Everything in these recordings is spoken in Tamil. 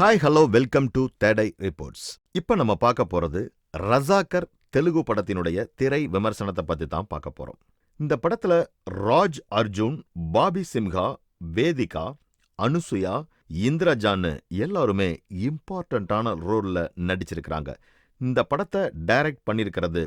Hi hello welcome to the day reports இப்போ நம்ம பார்க்க போறது ரசாக்கர் தெலுங்கு படத்தினுடைய திரை விமர்சனத்தை பத்தி தான் பார்க்க போறோம். இந்த படத்துல ராஜ் அர்ஜுன் பாபி சிம்ஹா வேதிகா அனுசுயா இந்திரஜான்னு எல்லாருமே இம்பார்ட்டண்ட்டான ரோல்ல நடிச்சிருக்கிறாங்க. இந்த படத்தை டைரக்ட் பண்ணியிருக்கிறது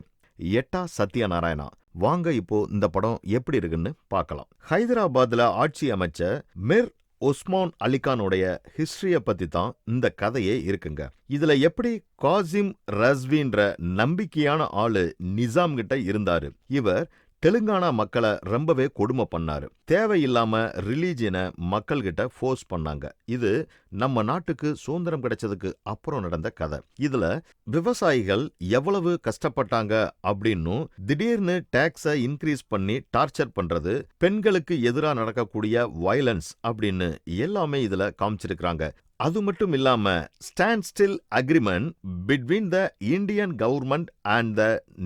எட்டா சத்யநாராயணா. வாங்க இப்போ இந்த படம் எப்படி இருக்குன்னு பார்க்கலாம். ஹைதராபாத்ல ஆட்சி அமைச்ச மிர் ஒஸ்மான் அலிகானுடைய ஹிஸ்டரியை பத்தி தான் இந்த கதையே இருக்குங்க. இதுல எப்படி காசிம் ரஸ்வின்ற நம்பிக்கையான ஆளு நிசாம் கிட்ட இருந்தாரு. இவர் தெலுங்கானா மக்களை ரொம்பவே கொடுமை பண்ணாரு. தேவையில்லாம ரிலீஜியனை மக்கள்கிட்ட ஃபோர்ஸ் பண்ணாங்க. இது நம்ம நாட்டுக்கு சுதந்திரம் கிடைச்சதுக்கு அப்புறம் நடந்த கதை. இதுல விவசாயிகள் எவ்வளவு கஷ்டப்பட்டாங்க அப்படின்னும் திடீர்னு டேக்ஸை இன்க்ரீஸ் பண்ணி டார்ச்சர் பண்றது பெண்களுக்கு எதிராக நடக்கக்கூடிய வயலன்ஸ் அப்படின்னு எல்லாமே இதுல காமிச்சிருக்கிறாங்க. அது மட்டும் இல்லாம stand still agreement between the Indian government and the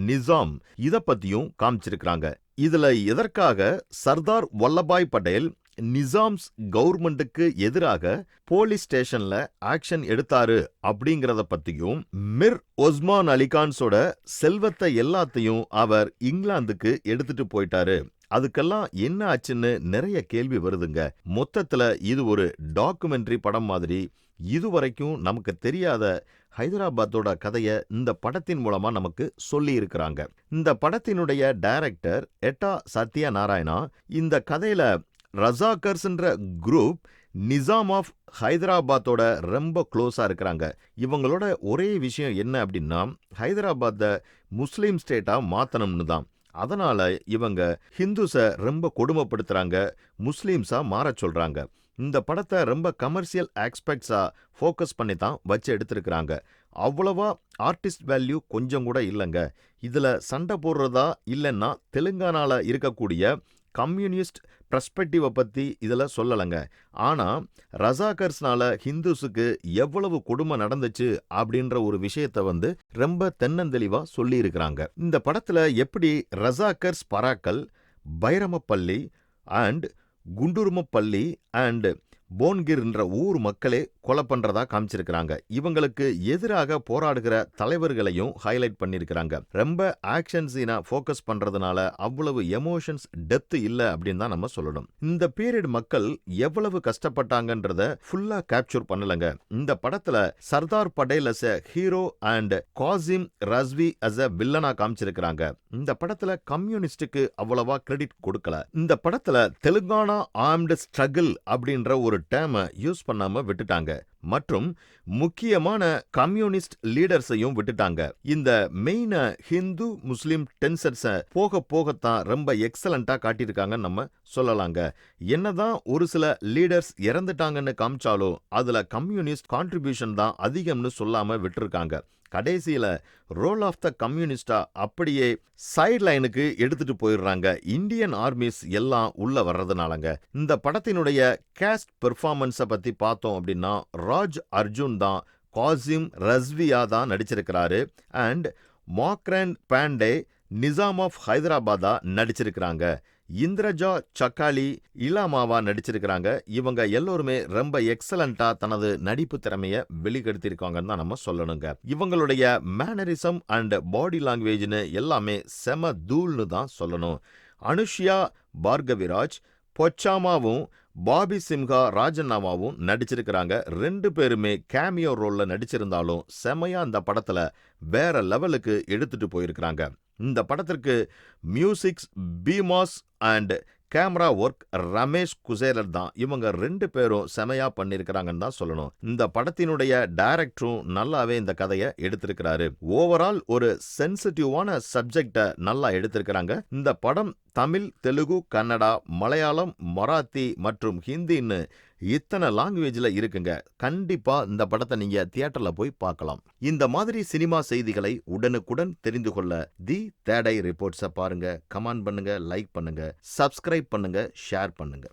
Nizam இத பத்தியும் காமிச்சிருக்கிறாங்க. இதுல எதற்காக சர்தார் வல்லபாய் பட்டேல் நிசாம்ஸ் கவர்மெண்ட்டுக்கு எதிராக போலீஸ் ஸ்டேஷன்ல ஆக்ஷன் எடுத்தாரு அப்படிங்கறத பத்தியும் மிர் ஒஸ்மான் அலிகான்ஸோட செல்வத்தை எல்லாத்தையும் அவர் இங்கிலாந்துக்கு எடுத்துட்டு போயிட்டாரு. அதுக்கெல்லாம் என்ன ஆச்சுன்னு நிறைய கேள்வி வருதுங்க. மொத்தத்துல இது ஒரு டாக்குமெண்ட்ரி படம் மாதிரி. இதுவரைக்கும் நமக்கு தெரியாத ஹைதராபாத்தோட கதைய இந்த படத்தின் மூலமா நமக்கு சொல்லி இருக்கிறாங்க இந்த படத்தினுடைய டைரக்டர் எட்டா சத்ய நாராயணா இந்த கதையில ரசாகர்ஸ்ன்ற குரூப் நிசாம் ஆஃப் ஹைதராபாத்தோட ரொம்ப க்ளோஸா இருக்கிறாங்க. இவங்களோட ஒரே விஷயம் என்ன அப்படின்னா ஹைதராபாத்தை முஸ்லீம் ஸ்டேட்டா மாற்றணும்னு தான் அதனால இவங்க ஹிந்துஸை ரொம்ப கொடுமைப்படுத்துறாங்க முஸ்லீம்ஸா மாறச் சொல்றாங்க. இந்த படத்தை ரொம்ப கமர்ஷியல் ஆஸ்பெக்ட்ஸா ஃபோக்கஸ் பண்ணி தான் வச்சு எடுத்திருக்கிறாங்க. அவ்வளவா ஆர்டிஸ்ட் வேல்யூ கொஞ்சம் கூட இல்லைங்க. இதுல சண்டை போடுறதா இல்லைன்னா தெலுங்கானால இருக்கக்கூடிய கம்யூனிஸ்ட் பிரஸ்பெக்டிவை பற்றி இதில் சொல்லலைங்க. ஆனால் ரசாகர்ஸ்னால ஹிந்துஸுக்கு எவ்வளவு கொடுமை நடந்துச்சு அப்படின்ற ஒரு விஷயத்த வந்து ரொம்ப தென்னந்தெளிவாக சொல்லியிருக்கிறாங்க. இந்த படத்தில் எப்படி ரசாகர்ஸ் பராக்கள் பைரமப்பள்ளி அண்ட் குண்டுருமப்பள்ளி அண்ட் போன்கிர் என்ற ஊர் மக்களே கொலை பண்றதா காமிச்சிருக்கிறாங்க. இவங்களுக்கு எதிராக போராடுகிற தலைவர்களையும் ஹைலைட் பண்ணிருக்கிறாங்க. ரொம்ப ஆக்ஷன் சீனா ஃபோக்கஸ் பண்றதுனால அவ்வளவு எமோஷன்ஸ் டெப்த் இல்ல அப்படின்னு தான் நம்ம சொல்லணும். இந்த பீரியட் மக்கள் எவ்வளவு கஷ்டப்பட்டாங்கன்றத ஃபுல்லா கேப்சர் பண்ணலங்க. இந்த படத்துல Sardar Patel as a hero and Qasim Razvi as a வில்லனா காமிச்சிருக்கிறாங்க. இந்த படத்துல கம்யூனிஸ்டுக்கு அவ்வளவா கிரெடிட் கொடுக்கல. இந்த படத்துல தெலுங்கானா ஆர்ம்டு ஸ்ட்ரகிள் அப்படின்ற ஒரு டேம யூஸ் பண்ணாம விட்டுட்டாங்க. மற்றும் முக்கியமான கம்யூனிஸ்ட் லீடர்ஸையும் விட்டுட்டாங்க. இந்த மெயின ஹிந்து முஸ்லிம் டென்சர்ஸ போக போகத்தான் ரொம்ப எக்ஸலண்டா காட்டியிருக்காங்கன்னு நம்ம சொல்லலாங்க. என்னதான் ஒரு சில லீடர்ஸ் இறந்துட்டாங்கன்னு காமிச்சாலும் அதுல கம்யூனிஸ்ட் கான்ட்ரிபியூஷன் தான் அதிகம்னு சொல்லாம விட்டுருக்காங்க. கடைசியில் ரோல் ஆஃப் த கம்யூனிஸ்டா அப்படியே சைட் லைனுக்கு எடுத்துட்டு போயிடுறாங்க. இந்தியன் ஆர்மிஸ் எல்லாம் உள்ள வர்றதுனாலங்க. இந்த படத்தினுடைய கேஸ்ட் பெர்ஃபார்மன்ஸை பத்தி பார்த்தோம் அப்படின்னா ராஜ் அர்ஜுன் தான் காசிம் ரஸ்வியா தான் நடிச்சிருக்கிறாரு. அண்ட் மாக்ரன் பாண்டே நிசாம் ஆஃப் ஹைதராபாதா நடிச்சிருக்கிறாங்க. இந்திரஜா சக்காலி இலாமாவா நடிச்சிருக்கிறாங்க. இவங்க எல்லோருமே ரொம்ப எக்ஸலண்டா தனது நடிப்பு திறமைய வெளிப்படுத்தியிருக்காங்கன்னு தான் நம்ம சொல்லணுங்க. இவங்களுடைய மேனரிசம் அண்ட் பாடி லாங்குவேஜ்னு எல்லாமே செம தூள்னு தான் சொல்லணும். அனுஷ்யா பார்கவிராஜ் பொச்சாமாவும் பாபி சிம்ஹா ராஜண்ணாவாவும் நடிச்சிருக்கிறாங்க. ரெண்டு பேருமே கேமியோ ரோல்ல நடிச்சிருந்தாலும் செமையா அந்த படத்துல வேற லெவலுக்கு எடுத்துட்டு போயிருக்கிறாங்க. இந்த படத்திற்கு music's Bheems and camera work Ramesh Kuselar தான். இவங்க ரெண்டு பேரும் செமையா பண்ணியிருக்கிறாங்கன்னு தான் சொல்லணும். இந்த படத்தினுடைய டைரக்டரும் நல்லாவே இந்த கதையை எடுத்திருக்கிறாரு. ஓவரால் ஒரு சென்சிட்டிவான சப்ஜெக்டை நல்லா எடுத்திருக்கிறாங்க. இந்த படம் தமிழ் தெலுங்கு கன்னடா மலையாளம் மராத்தி மற்றும் ஹிந்தின்னு இத்தனை லாங்குவேஜில் இருக்குங்க. கண்டிப்பா இந்த படத்தை நீங்க தியேட்டர்ல போய் பார்க்கலாம். இந்த மாதிரி சினிமா செய்திகளை உடனுக்குடன் தெரிந்து கொள்ள தி தேடை ரிப்போர்ட்ஸை பாருங்க. கமெண்ட் பண்ணுங்க லைக் பண்ணுங்க சப்ஸ்கிரைப் பண்ணுங்க ஷேர் பண்ணுங்க.